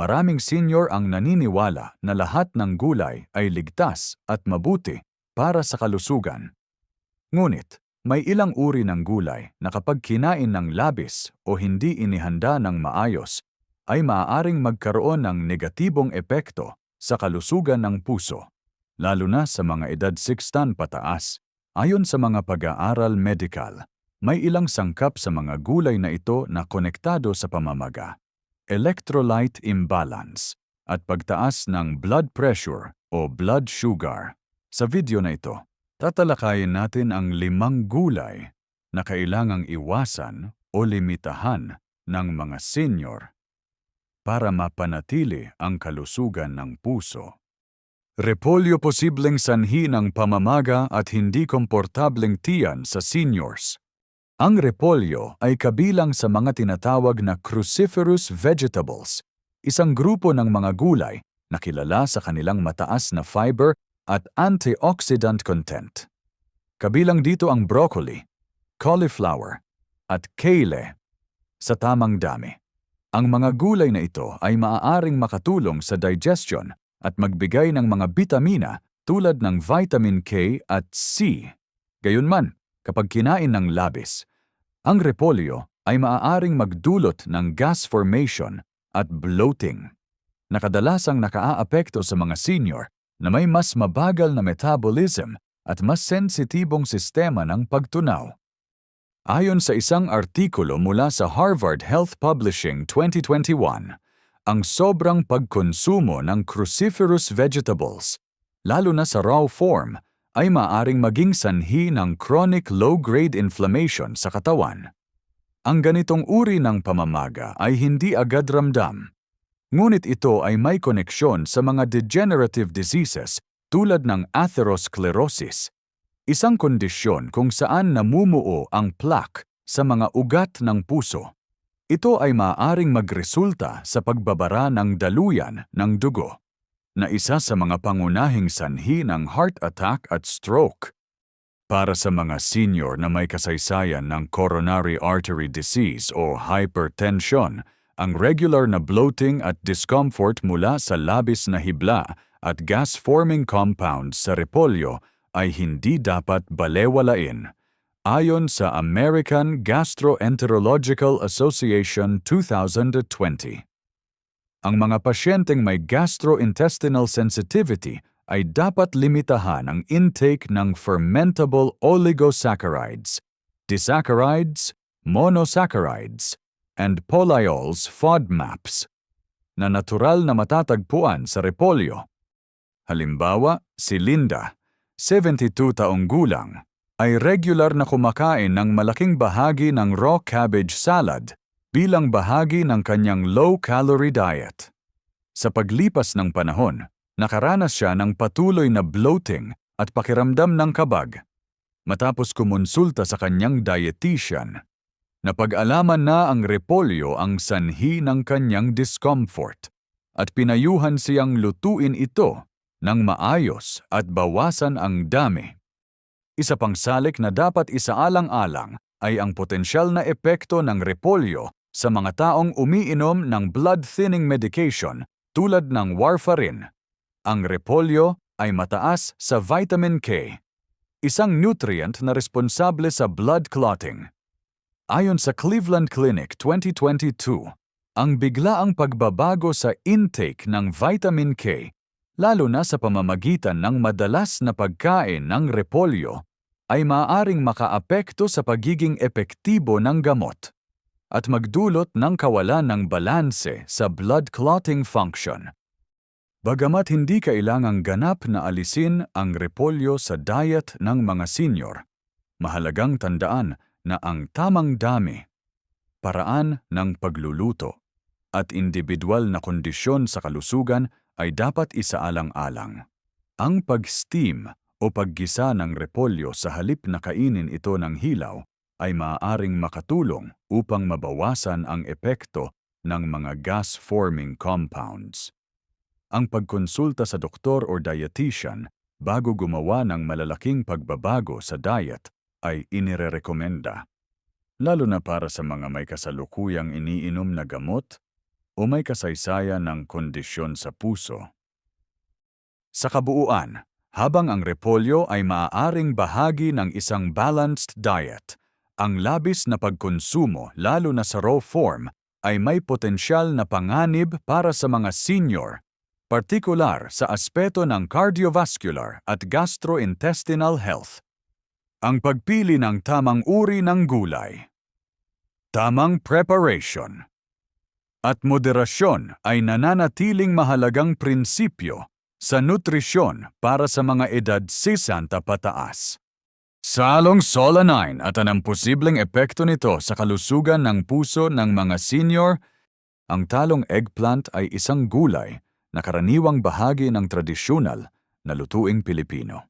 Maraming senior ang naniniwala na lahat ng gulay ay ligtas at mabuti para sa kalusugan. Ngunit, may ilang uri ng gulay na kapag kinain ng labis o hindi inihanda ng maayos, ay maaaring magkaroon ng negatibong epekto sa kalusugan ng puso, lalo na sa mga edad 60 pataas. Ayon sa mga pag-aaral medikal, may ilang sangkap sa mga gulay na ito na konektado sa pamamaga electrolyte imbalance, at pagtaas ng blood pressure o blood sugar. Sa video na ito, tatalakayin natin ang limang gulay na kailangang iwasan o limitahan ng mga senior para mapanatili ang kalusugan ng puso. Repolyo posibleng sanhi ng pamamaga at hindi komportableng tiyan sa seniors. Ang repolyo ay kabilang sa mga tinatawag na cruciferous vegetables, isang grupo ng mga gulay na kilala sa kanilang mataas na fiber at antioxidant content. Kabilang dito ang broccoli, cauliflower, at kale sa tamang dami. Ang mga gulay na ito ay maaaring makatulong sa digestion at magbigay ng mga bitamina tulad ng vitamin K at C. Gayunman, kapag kinain ng labis, ang repolyo ay maaaring magdulot ng gas formation at bloating na kadalasang nakaaapekto sa mga senior na may mas mabagal na metabolism at mas sensitibong sistema ng pagtunaw. Ayon sa isang artikulo mula sa Harvard Health Publishing 2021, ang sobrang pagkonsumo ng cruciferous vegetables, lalo na sa raw form, ay maaring maging sanhi ng chronic low-grade inflammation sa katawan. Ang ganitong uri ng pamamaga ay hindi agad ramdam. Ngunit ito ay may koneksyon sa mga degenerative diseases tulad ng atherosclerosis, isang kondisyon kung saan namumuo ang plaque sa mga ugat ng puso. Ito ay maaaring magresulta sa pagbabara ng daluyan ng dugo na isa sa mga pangunahing sanhi ng heart attack at stroke. Para sa mga senior na may kasaysayan ng coronary artery disease o hypertension, ang regular na bloating at discomfort mula sa labis na hibla at gas-forming compounds sa repolyo ay hindi dapat balewalain. Ayon sa American Gastroenterological Association 2020. Ang mga pasyenteng may gastrointestinal sensitivity ay dapat limitahan ang intake ng fermentable oligosaccharides, disaccharides, monosaccharides, and polyols FODMAPs na natural na matatagpuan sa repolyo. Halimbawa, si Linda, 72 taong gulang, ay regular na kumakain ng malaking bahagi ng raw cabbage salad bilang bahagi ng kanyang low-calorie diet. Sa paglipas ng panahon, nakaranas siya ng patuloy na bloating at pakiramdam ng kabag. Matapos kumonsulta sa kanyang dietitian, napag-alaman na ang repolyo ang sanhi ng kanyang discomfort at pinayuhan siyang lutuin ito ng maayos at bawasan ang dami. Isa pang salik na dapat isaalang-alang ay ang potensyal na epekto ng repolyo sa mga taong umiinom ng blood-thinning medication tulad ng warfarin. Ang repolyo ay mataas sa vitamin K, isang nutrient na responsable sa blood clotting. Ayon sa Cleveland Clinic 2022, ang biglaang pagbabago sa intake ng vitamin K, lalo na sa pamamagitan ng madalas na pagkain ng repolyo, ay maaaring makaapekto sa pagiging epektibo ng gamot at magdulot ng kawalan ng balanse sa blood clotting function. Bagamat hindi kailangang ganap na alisin ang repolyo sa diet ng mga senior, mahalagang tandaan na ang tamang dami, paraan ng pagluluto, at individual na kondisyon sa kalusugan ay dapat isaalang-alang. Ang pag-steam o paggisa ng repolyo sa halip na kainin ito ng hilaw ay maaaring makatulong upang mabawasan ang epekto ng mga gas-forming compounds. Ang pagkonsulta sa doktor o dietitian bago gumawa ng malalaking pagbabago sa diet ay inirerekomenda, lalo na para sa mga may kasalukuyang iniinom na gamot o may kasaysayan ng kondisyon sa puso. Sa kabuuan, habang ang repolyo ay maaaring bahagi ng isang balanced diet, ang labis na pagkonsumo lalo na sa raw form ay may potensyal na panganib para sa mga senior, partikular sa aspeto ng cardiovascular at gastrointestinal health. Ang pagpili ng tamang uri ng gulay. Tamang preparation. At moderasyon ay nananatiling mahalagang prinsipyo sa nutrisyon para sa mga edad 60 pataas. Salong solanine at anong posibleng epekto nito sa kalusugan ng puso ng mga senior, ang talong eggplant ay isang gulay na karaniwang bahagi ng tradisyonal na lutuing Pilipino.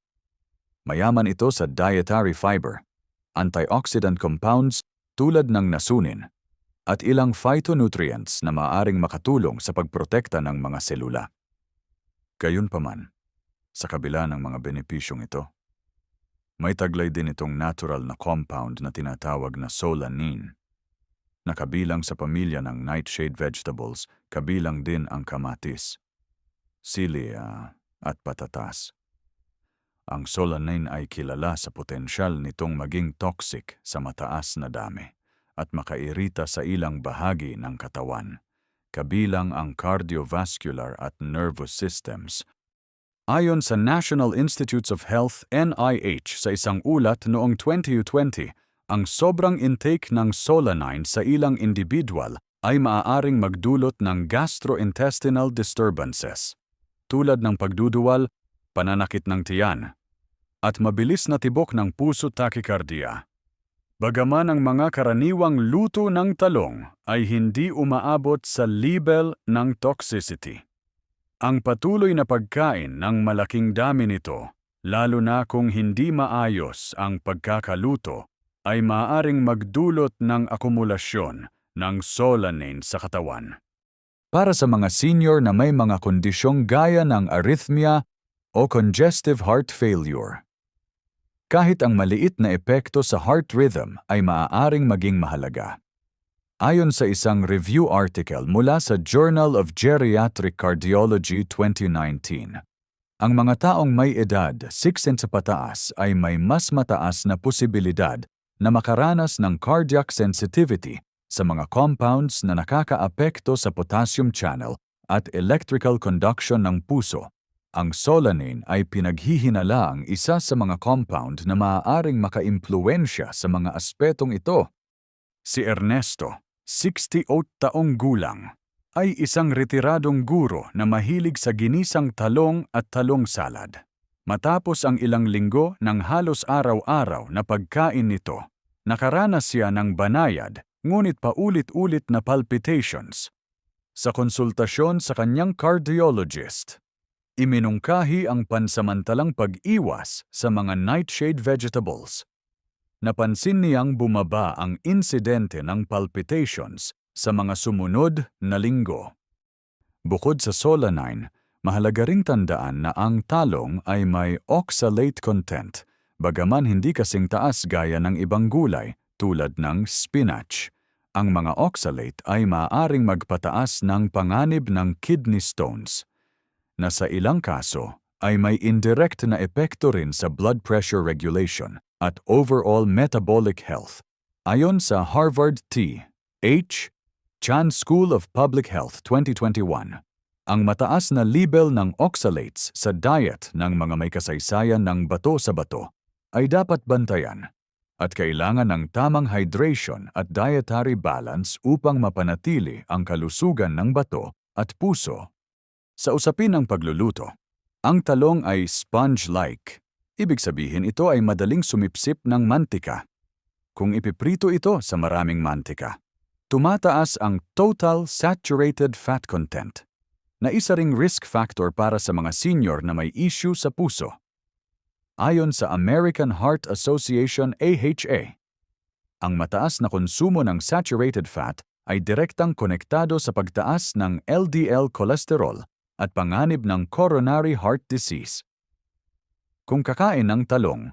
Mayaman ito sa dietary fiber, antioxidant compounds tulad ng nasunin, at ilang phytonutrients na maaring makatulong sa pagprotekta ng mga selula. Gayunpaman, sa kabila ng mga benepisyong ito, may taglay din itong natural na compound na tinatawag na solanin, na kabilang sa pamilya ng nightshade vegetables, kabilang din ang kamatis, sili ah, at patatas. Ang solanin ay kilala sa potensyal nitong maging toxic sa mataas na dami at makairita sa ilang bahagi ng katawan, kabilang ang cardiovascular at nervous systems. Ayon sa National Institutes of Health NIH sa isang ulat noong 2020, ang sobrang intake ng solanine sa ilang individual ay maaaring magdulot ng gastrointestinal disturbances, tulad ng pagduduwal, pananakit ng tiyan, at mabilis na tibok ng puso tachycardia. Bagaman ang mga karaniwang luto ng talong ay hindi umaabot sa level ng toxicity. Ang patuloy na pagkain ng malaking dami nito, lalo na kung hindi maayos ang pagkakaluto, ay maaaring magdulot ng akumulasyon ng solanin sa katawan. Para sa mga senior na may mga kondisyong gaya ng arrhythmia o congestive heart failure, kahit ang maliit na epekto sa heart rhythm ay maaaring maging mahalaga. Ayon sa isang review article mula sa Journal of Geriatric Cardiology 2019, ang mga taong may edad 6 sa pataas ay may mas mataas na posibilidad na makaranas ng cardiac sensitivity sa mga compounds na nakakaapekto sa potassium channel at electrical conduction ng puso ang solanin ay pinaghihinalaang isa sa mga compound na maaaring makaimpluensya sa mga aspetong ito. Si Ernesto, 68 taong gulang, ay isang retiradong guro na mahilig sa ginisang talong at talong salad. Matapos ang ilang linggo ng halos araw-araw na pagkain nito, nakaranas siya ng banayad ngunit paulit-ulit na palpitations. Sa konsultasyon sa kanyang cardiologist, iminungkahi ang pansamantalang pag-iwas sa mga nightshade vegetables. Napansin niyang bumaba ang insidente ng palpitations sa mga sumunod na linggo. Bukod sa solanine, mahalaga ring tandaan na ang talong ay may oxalate content, bagaman hindi kasing taas gaya ng ibang gulay tulad ng spinach. Ang mga oxalate ay maaaring magpataas ng panganib ng kidney stones na sa ilang kaso ay may indirect na epekto rin sa blood pressure regulation at overall metabolic health. Ayon sa Harvard T. H. Chan School of Public Health 2021, ang mataas na level ng oxalates sa diet ng mga may kasaysayan ng bato sa bato ay dapat bantayan at kailangan ng tamang hydration at dietary balance upang mapanatili ang kalusugan ng bato at puso sa usapin ng pagluluto, ang talong ay sponge-like. Ibig sabihin ito ay madaling sumipsip ng mantika. Kung ipiprito ito sa maraming mantika, tumataas ang total saturated fat content na isa ring risk factor para sa mga senior na may issue sa puso. Ayon sa American Heart Association AHA, ang mataas na konsumo ng saturated fat ay direktang konektado sa pagtaas ng LDL cholesterol at panganib ng coronary heart disease. Kung kakain ng talong,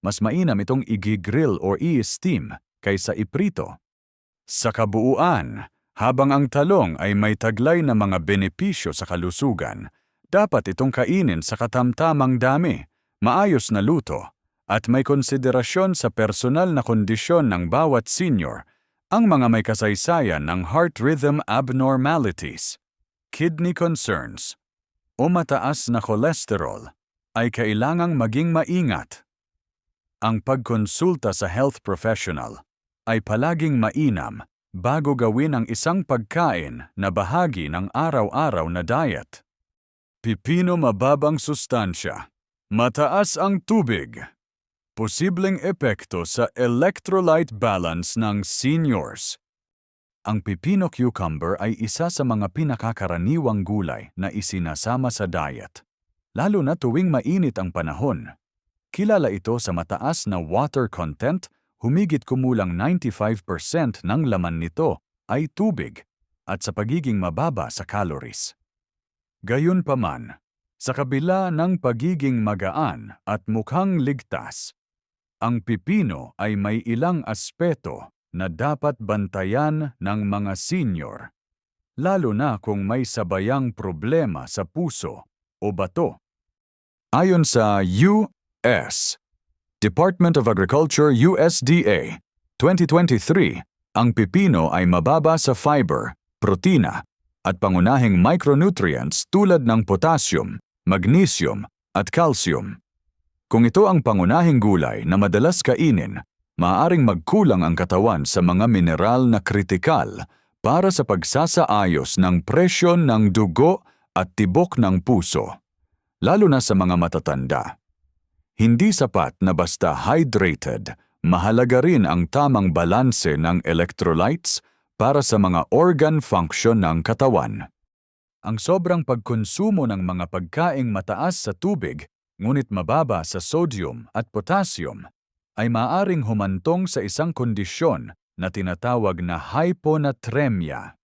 mas mainam itong i-grill or i-steam kaysa iprito. Sa kabuuan, Habang ang talong ay may taglay na mga benepisyo sa kalusugan, dapat itong kainin sa katamtamang dami, maayos na luto, at may konsiderasyon sa personal na kondisyon ng bawat senior, ang mga may kasaysayan ng heart rhythm abnormalities, kidney concerns, o mataas na kolesterol, ay kailangang maging maingat. Ang pagkonsulta sa health professional ay palaging mainam bago gawin ang isang pagkain na bahagi ng araw-araw na diet. Pipino mababang sustansya. Mataas ang tubig. Posibleng epekto sa electrolyte balance ng seniors. Ang pipino cucumber ay isa sa mga pinakakaraniwang gulay na isinasama sa diet, lalo na tuwing mainit ang panahon. Kilala ito sa mataas na water content, humigit kumulang 95% ng laman nito ay tubig at sa pagiging mababa sa calories. Gayunpaman, sa kabila ng pagiging magaan at mukhang ligtas, ang pipino ay may ilang aspeto na dapat bantayan ng mga senior, lalo na kung may sabayang problema sa puso o bato. Ayon sa U.S. Department of Agriculture USDA 2023, ang pipino ay mababa sa fiber, protina, at pangunahing micronutrients tulad ng potassium, magnesium, at calcium. Kung ito ang pangunahing gulay na madalas kainin, maaaring magkulang ang katawan sa mga mineral na kritikal para sa pagsasaayos ng presyon ng dugo at tibok ng puso, lalo na sa mga matatanda. Hindi sapat na basta hydrated, mahalaga rin ang tamang balanse ng electrolytes para sa mga organ function ng katawan. Ang sobrang pagkonsumo ng mga pagkaing mataas sa tubig ngunit mababa sa sodium at potassium, ay maaring humantong sa isang kondisyon na tinatawag na hyponatremia.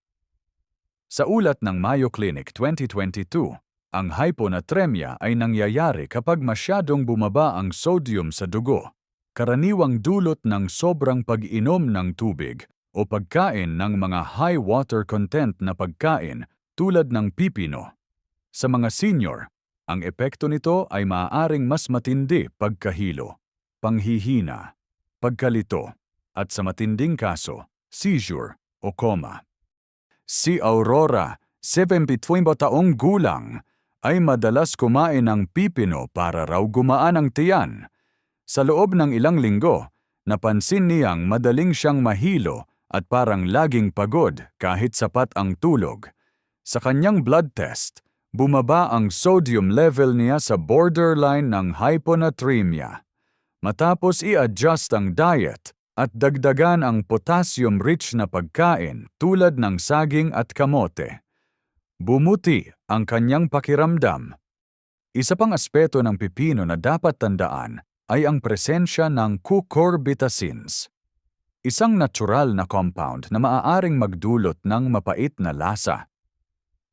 Sa ulat ng Mayo Clinic 2022, ang hyponatremia ay nangyayari kapag masyadong bumaba ang sodium sa dugo, karaniwang dulot ng sobrang pag-inom ng tubig o pagkain ng mga high water content na pagkain tulad ng pipino. Sa mga senior, ang epekto nito ay maaaring mas matindi pagkahilo, panghihina, pagkalito, at sa matinding kaso, seizure o coma. Si Aurora, 72 taong gulang, ay madalas kumain ng pipino para raw gumaan ang tiyan. Sa loob ng ilang linggo, napansin niyang madaling siyang mahilo at parang laging pagod kahit sapat ang tulog. Sa kanyang blood test, bumaba ang sodium level niya sa borderline ng hyponatremia. Matapos i-adjust ang diet at dagdagan ang potassium-rich na pagkain tulad ng saging at kamote. Bumuti ang kanyang pakiramdam. Isa pang aspeto ng pipino na dapat tandaan ay ang presensya ng cucurbitacins, isang natural na compound na maaaring magdulot ng mapait na lasa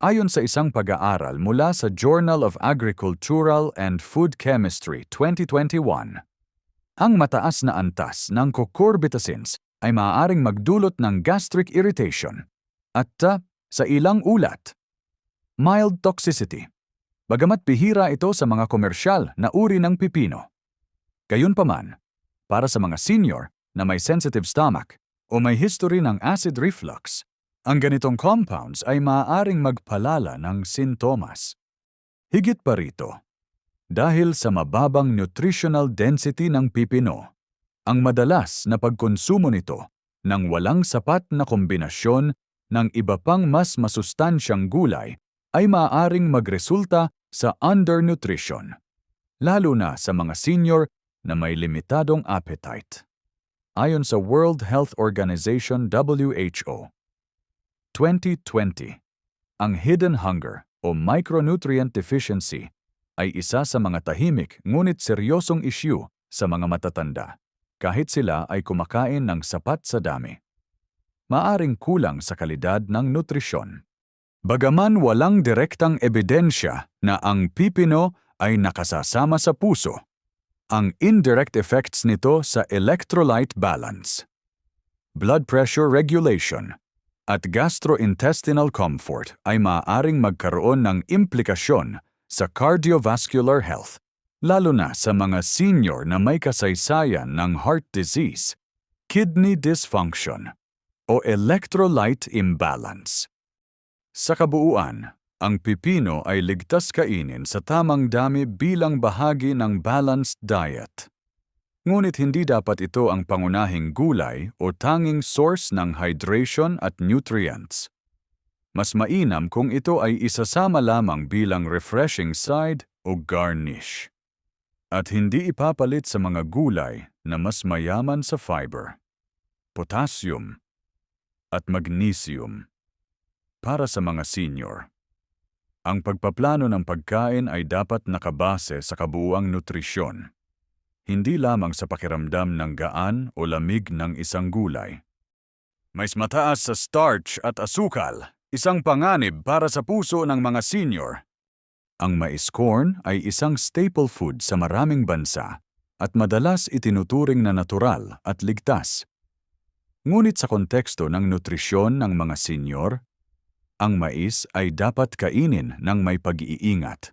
Ayon sa isang pag-aaral mula sa Journal of Agricultural and Food Chemistry 2021, ang mataas na antas ng cucurbitacins ay maaaring magdulot ng gastric irritation at uh, sa ilang ulat, mild toxicity. Bagamat bihira ito sa mga komersyal na uri ng pipino. Gayunpaman, para sa mga senior na may sensitive stomach o may history ng acid reflux, ang ganitong compounds ay maaaring magpalala ng sintomas. Higit pa rito, dahil sa mababang nutritional density ng pipino, ang madalas na pagkonsumo nito ng walang sapat na kombinasyon ng iba pang mas masustansyang gulay ay maaaring magresulta sa undernutrition, lalo na sa mga senior na may limitadong appetite. Ayon sa World Health Organization WHO, 2020. Ang hidden hunger o micronutrient deficiency ay isa sa mga tahimik ngunit seryosong issue sa mga matatanda, kahit sila ay kumakain ng sapat sa dami. Maaring kulang sa kalidad ng nutrisyon. Bagaman walang direktang ebidensya na ang pipino ay nakasasama sa puso, ang indirect effects nito sa electrolyte balance, blood pressure regulation, at gastrointestinal comfort ay maaaring magkaroon ng implikasyon sa cardiovascular health, lalo na sa mga senior na may kasaysayan ng heart disease, kidney dysfunction, o electrolyte imbalance. Sa kabuuan, ang pipino ay ligtas kainin sa tamang dami bilang bahagi ng balanced diet. Ngunit hindi dapat ito ang pangunahing gulay o tanging source ng hydration at nutrients. Mas mainam kung ito ay isasama lamang bilang refreshing side o garnish. At hindi ipapalit sa mga gulay na mas mayaman sa fiber, potassium, at magnesium. Para sa mga senior, ang pagpaplano ng pagkain ay dapat nakabase sa kabuuang nutrisyon hindi lamang sa pakiramdam ng gaan o lamig ng isang gulay. Mais mataas sa starch at asukal, isang panganib para sa puso ng mga senior. Ang mais corn ay isang staple food sa maraming bansa at madalas itinuturing na natural at ligtas. Ngunit sa konteksto ng nutrisyon ng mga senior, ang mais ay dapat kainin ng may pag-iingat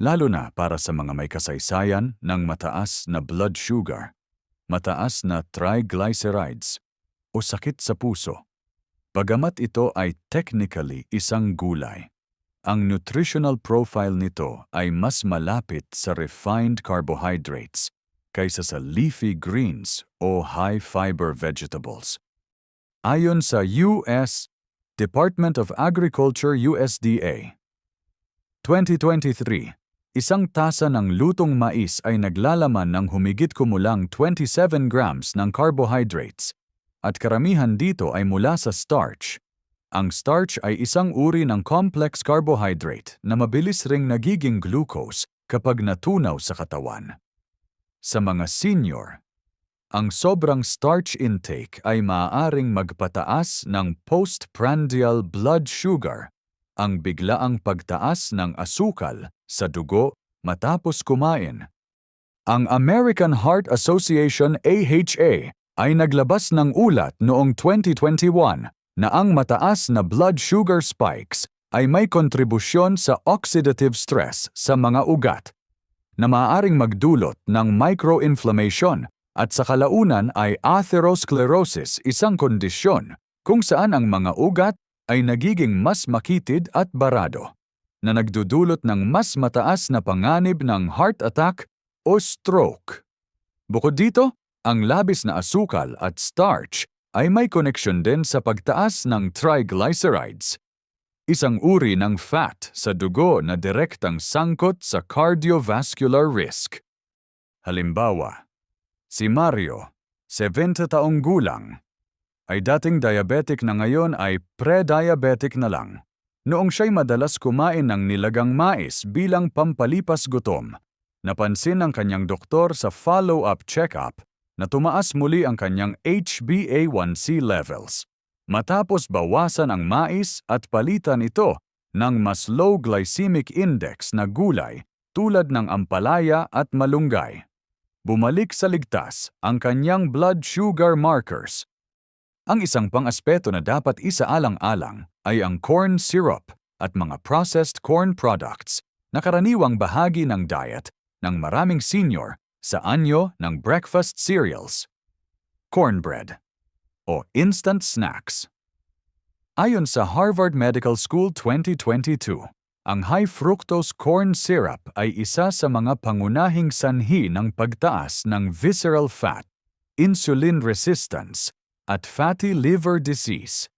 lalo na para sa mga may kasaysayan ng mataas na blood sugar, mataas na triglycerides, o sakit sa puso. Bagamat ito ay technically isang gulay, ang nutritional profile nito ay mas malapit sa refined carbohydrates kaysa sa leafy greens o high-fiber vegetables. Ayon sa US Department of Agriculture USDA, 2023, Isang tasa ng lutong mais ay naglalaman ng humigit kumulang 27 grams ng carbohydrates, at karamihan dito ay mula sa starch. Ang starch ay isang uri ng complex carbohydrate na mabilis ring nagiging glucose kapag natunaw sa katawan. Sa mga senior, ang sobrang starch intake ay maaaring magpataas ng postprandial blood sugar ang biglaang pagtaas ng asukal sa dugo matapos kumain. Ang American Heart Association AHA ay naglabas ng ulat noong 2021 na ang mataas na blood sugar spikes ay may kontribusyon sa oxidative stress sa mga ugat na maaaring magdulot ng microinflammation at sa kalaunan ay atherosclerosis isang kondisyon kung saan ang mga ugat ay nagiging mas makitid at barado, na nagdudulot ng mas mataas na panganib ng heart attack o stroke. Bukod dito, ang labis na asukal at starch ay may koneksyon din sa pagtaas ng triglycerides, isang uri ng fat sa dugo na direktang sangkot sa cardiovascular risk. Halimbawa, si Mario, 70 taong gulang, ay dating diabetic na ngayon ay pre-diabetic na lang. Noong siya'y madalas kumain ng nilagang mais bilang pampalipas gutom, napansin ng kanyang doktor sa follow-up check-up na tumaas muli ang kanyang HbA1c levels. Matapos bawasan ang mais at palitan ito ng mas low glycemic index na gulay tulad ng ampalaya at malunggay. Bumalik sa ligtas ang kanyang blood sugar markers ang isang pang-aspeto na dapat isaalang-alang ay ang corn syrup at mga processed corn products na karaniwang bahagi ng diet ng maraming senior sa anyo ng breakfast cereals, cornbread, o instant snacks. Ayon sa Harvard Medical School 2022, ang high fructose corn syrup ay isa sa mga pangunahing sanhi ng pagtaas ng visceral fat, insulin resistance, at fatty liver disease.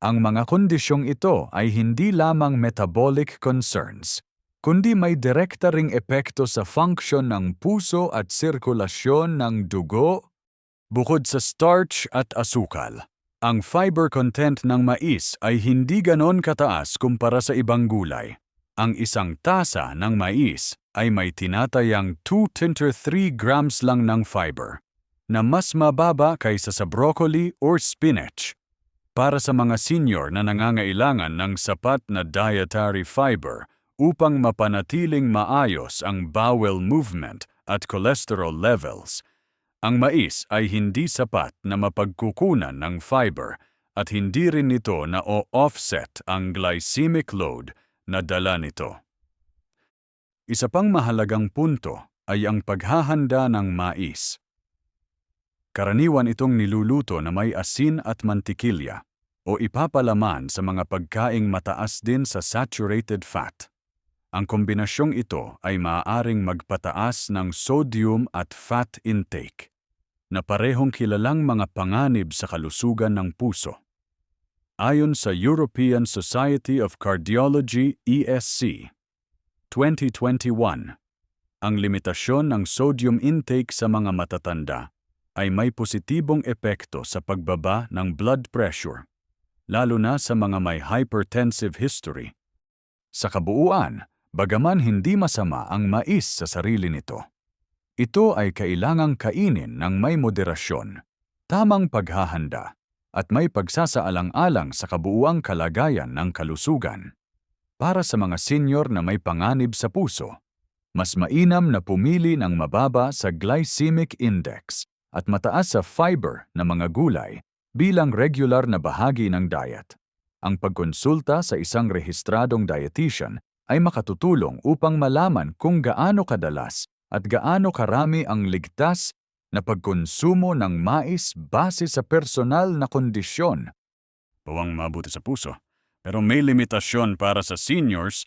Ang mga kondisyong ito ay hindi lamang metabolic concerns, kundi may direkta ring epekto sa function ng puso at sirkulasyon ng dugo. Bukod sa starch at asukal, ang fiber content ng mais ay hindi ganon kataas kumpara sa ibang gulay. Ang isang tasa ng mais ay may tinatayang 2-3 grams lang ng fiber na mas mababa kaysa sa broccoli or spinach. Para sa mga senior na nangangailangan ng sapat na dietary fiber upang mapanatiling maayos ang bowel movement at cholesterol levels, ang mais ay hindi sapat na mapagkukunan ng fiber at hindi rin nito na o-offset ang glycemic load na dala nito. Isa pang mahalagang punto ay ang paghahanda ng mais. Karaniwan itong niluluto na may asin at mantikilya o ipapalaman sa mga pagkaing mataas din sa saturated fat. Ang kombinasyong ito ay maaaring magpataas ng sodium at fat intake na parehong kilalang mga panganib sa kalusugan ng puso. Ayon sa European Society of Cardiology ESC 2021, ang limitasyon ng sodium intake sa mga matatanda ay may positibong epekto sa pagbaba ng blood pressure, lalo na sa mga may hypertensive history. Sa kabuuan, bagaman hindi masama ang mais sa sarili nito, ito ay kailangang kainin ng may moderasyon, tamang paghahanda, at may pagsasaalang-alang sa kabuuang kalagayan ng kalusugan. Para sa mga senior na may panganib sa puso, mas mainam na pumili ng mababa sa glycemic index at mataas sa fiber na mga gulay bilang regular na bahagi ng diet. Ang pagkonsulta sa isang rehistradong dietitian ay makatutulong upang malaman kung gaano kadalas at gaano karami ang ligtas na pagkonsumo ng mais base sa personal na kondisyon. Bawang mabuti sa puso, pero may limitasyon para sa seniors.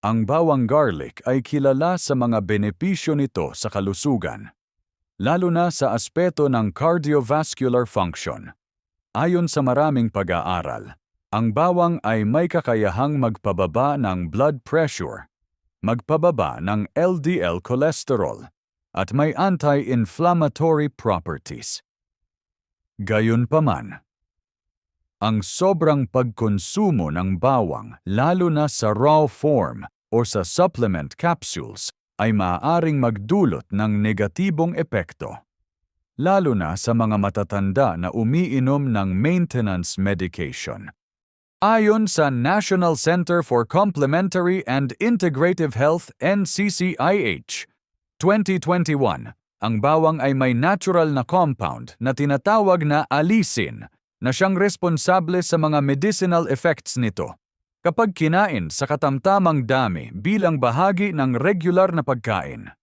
Ang bawang garlic ay kilala sa mga benepisyo nito sa kalusugan lalo na sa aspeto ng cardiovascular function. Ayon sa maraming pag-aaral, ang bawang ay may kakayahang magpababa ng blood pressure, magpababa ng LDL cholesterol, at may anti-inflammatory properties. Gayunpaman, ang sobrang pagkonsumo ng bawang lalo na sa raw form o sa supplement capsules ay maaaring magdulot ng negatibong epekto, lalo na sa mga matatanda na umiinom ng maintenance medication. Ayon sa National Center for Complementary and Integrative Health NCCIH 2021, ang bawang ay may natural na compound na tinatawag na alisin na siyang responsable sa mga medicinal effects nito kapag kinain sa katamtamang dami bilang bahagi ng regular na pagkain.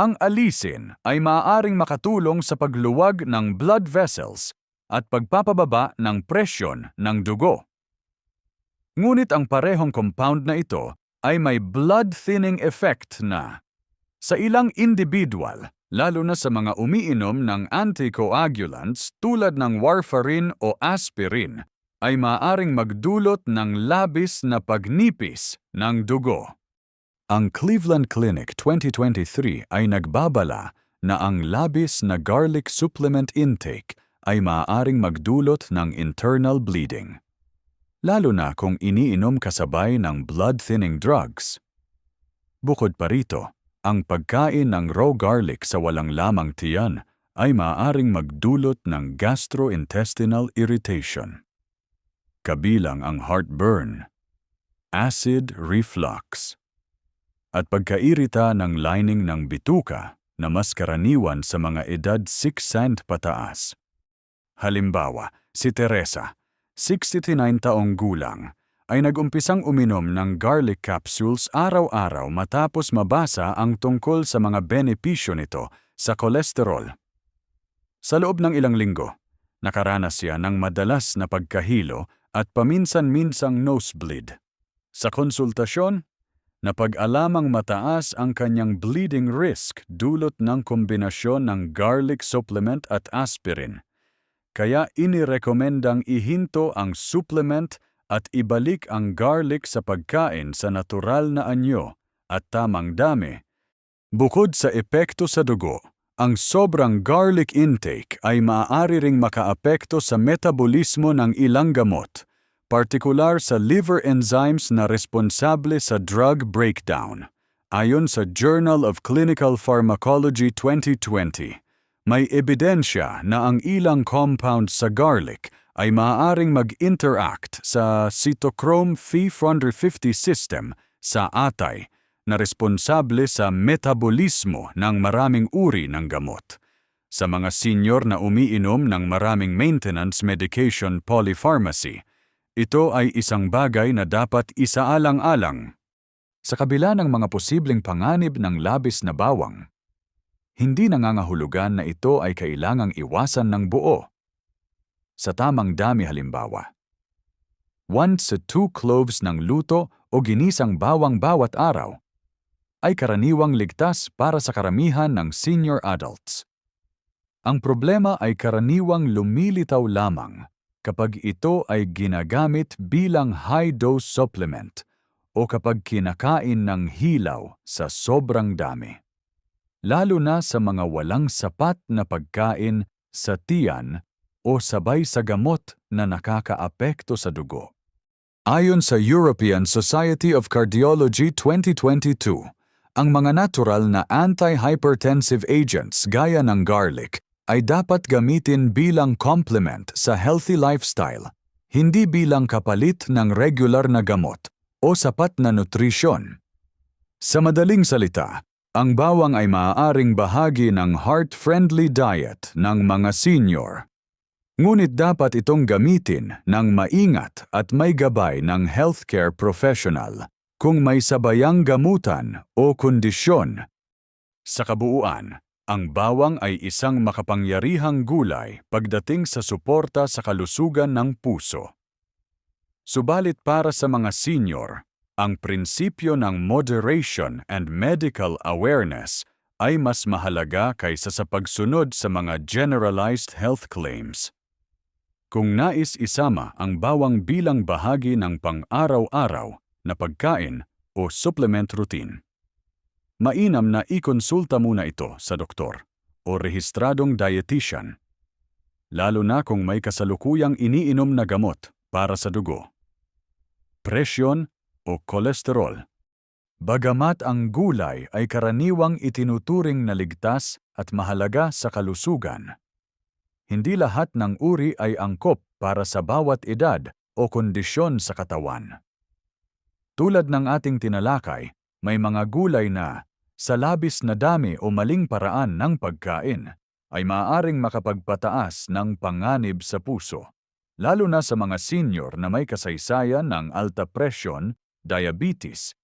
Ang alisin ay maaaring makatulong sa pagluwag ng blood vessels at pagpapababa ng presyon ng dugo. Ngunit ang parehong compound na ito ay may blood thinning effect na sa ilang individual, lalo na sa mga umiinom ng anticoagulants tulad ng warfarin o aspirin, ay maaring magdulot ng labis na pagnipis ng dugo. Ang Cleveland Clinic 2023 ay nagbabala na ang labis na garlic supplement intake ay maaaring magdulot ng internal bleeding. Lalo na kung iniinom kasabay ng blood-thinning drugs. Bukod pa rito, ang pagkain ng raw garlic sa walang lamang tiyan ay maaaring magdulot ng gastrointestinal irritation kabilang ang heartburn, acid reflux, at pagkairita ng lining ng bituka na mas karaniwan sa mga edad 6 cent pataas. Halimbawa, si Teresa, 69 taong gulang, ay nagumpisang uminom ng garlic capsules araw-araw matapos mabasa ang tungkol sa mga benepisyo nito sa kolesterol. Sa loob ng ilang linggo, nakaranas siya ng madalas na pagkahilo at paminsan-minsang nosebleed. Sa konsultasyon, napag-alamang mataas ang kanyang bleeding risk dulot ng kombinasyon ng garlic supplement at aspirin. Kaya inirekomendang ihinto ang supplement at ibalik ang garlic sa pagkain sa natural na anyo at tamang dami. Bukod sa epekto sa dugo, ang sobrang garlic intake ay maaari ring makaapekto sa metabolismo ng ilang gamot, partikular sa liver enzymes na responsable sa drug breakdown. Ayon sa Journal of Clinical Pharmacology 2020, may ebidensya na ang ilang compound sa garlic ay maaaring mag-interact sa cytochrome P450 system sa atay na responsable sa metabolismo ng maraming uri ng gamot. Sa mga senior na umiinom ng maraming maintenance medication polypharmacy, ito ay isang bagay na dapat isaalang-alang. Sa kabila ng mga posibleng panganib ng labis na bawang, hindi nangangahulugan na ito ay kailangang iwasan ng buo. Sa tamang dami halimbawa, 1 sa 2 cloves ng luto o ginisang bawang bawat araw ay karaniwang ligtas para sa karamihan ng senior adults. Ang problema ay karaniwang lumilitaw lamang kapag ito ay ginagamit bilang high-dose supplement o kapag kinakain ng hilaw sa sobrang dami. Lalo na sa mga walang sapat na pagkain sa tiyan o sabay sa gamot na nakakaapekto sa dugo. Ayon sa European Society of Cardiology 2022, ang mga natural na anti-hypertensive agents gaya ng garlic ay dapat gamitin bilang complement sa healthy lifestyle, hindi bilang kapalit ng regular na gamot o sapat na nutrisyon. Sa madaling salita, ang bawang ay maaaring bahagi ng heart-friendly diet ng mga senior. Ngunit dapat itong gamitin ng maingat at may gabay ng healthcare professional kung may sabayang gamutan o kondisyon. Sa kabuuan, ang bawang ay isang makapangyarihang gulay pagdating sa suporta sa kalusugan ng puso. Subalit para sa mga senior, ang prinsipyo ng moderation and medical awareness ay mas mahalaga kaysa sa pagsunod sa mga generalized health claims. Kung nais isama ang bawang bilang bahagi ng pang-araw-araw na pagkain o supplement routine, mainam na ikonsulta muna ito sa doktor o rehistradong dietitian, lalo na kung may kasalukuyang iniinom na gamot para sa dugo, presyon o kolesterol. Bagamat ang gulay ay karaniwang itinuturing na ligtas at mahalaga sa kalusugan, hindi lahat ng uri ay angkop para sa bawat edad o kondisyon sa katawan. Tulad ng ating tinalakay, may mga gulay na sa labis na dami o maling paraan ng pagkain, ay maaaring makapagpataas ng panganib sa puso, lalo na sa mga senior na may kasaysayan ng alta presyon, diabetes,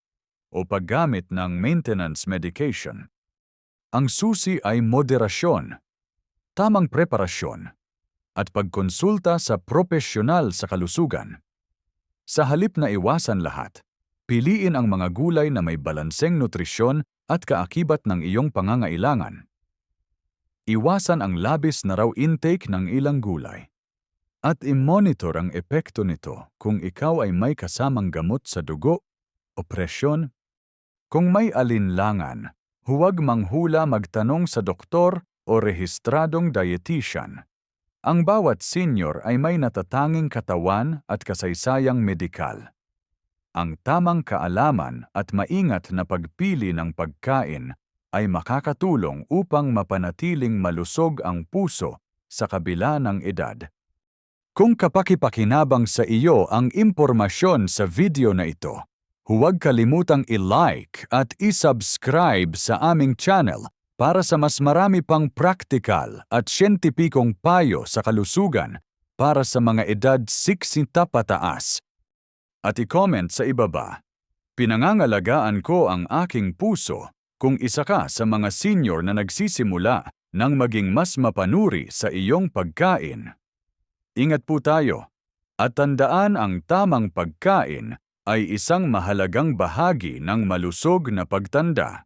o paggamit ng maintenance medication. Ang susi ay moderasyon, tamang preparasyon, at pagkonsulta sa propesyonal sa kalusugan. Sa halip na iwasan lahat, piliin ang mga gulay na may balanseng nutrisyon at kaakibat ng iyong pangangailangan. Iwasan ang labis na raw intake ng ilang gulay. At i-monitor ang epekto nito kung ikaw ay may kasamang gamot sa dugo o presyon. Kung may alinlangan, huwag manghula magtanong sa doktor o rehistradong dietitian. Ang bawat senior ay may natatanging katawan at kasaysayang medikal ang tamang kaalaman at maingat na pagpili ng pagkain ay makakatulong upang mapanatiling malusog ang puso sa kabila ng edad. Kung kapakipakinabang sa iyo ang impormasyon sa video na ito, huwag kalimutang i-like at i-subscribe sa aming channel para sa mas marami pang praktikal at siyentipikong payo sa kalusugan para sa mga edad 60 pataas at i-comment sa ibaba. Pinangangalagaan ko ang aking puso kung isa ka sa mga senior na nagsisimula ng maging mas mapanuri sa iyong pagkain. Ingat po tayo at tandaan ang tamang pagkain ay isang mahalagang bahagi ng malusog na pagtanda.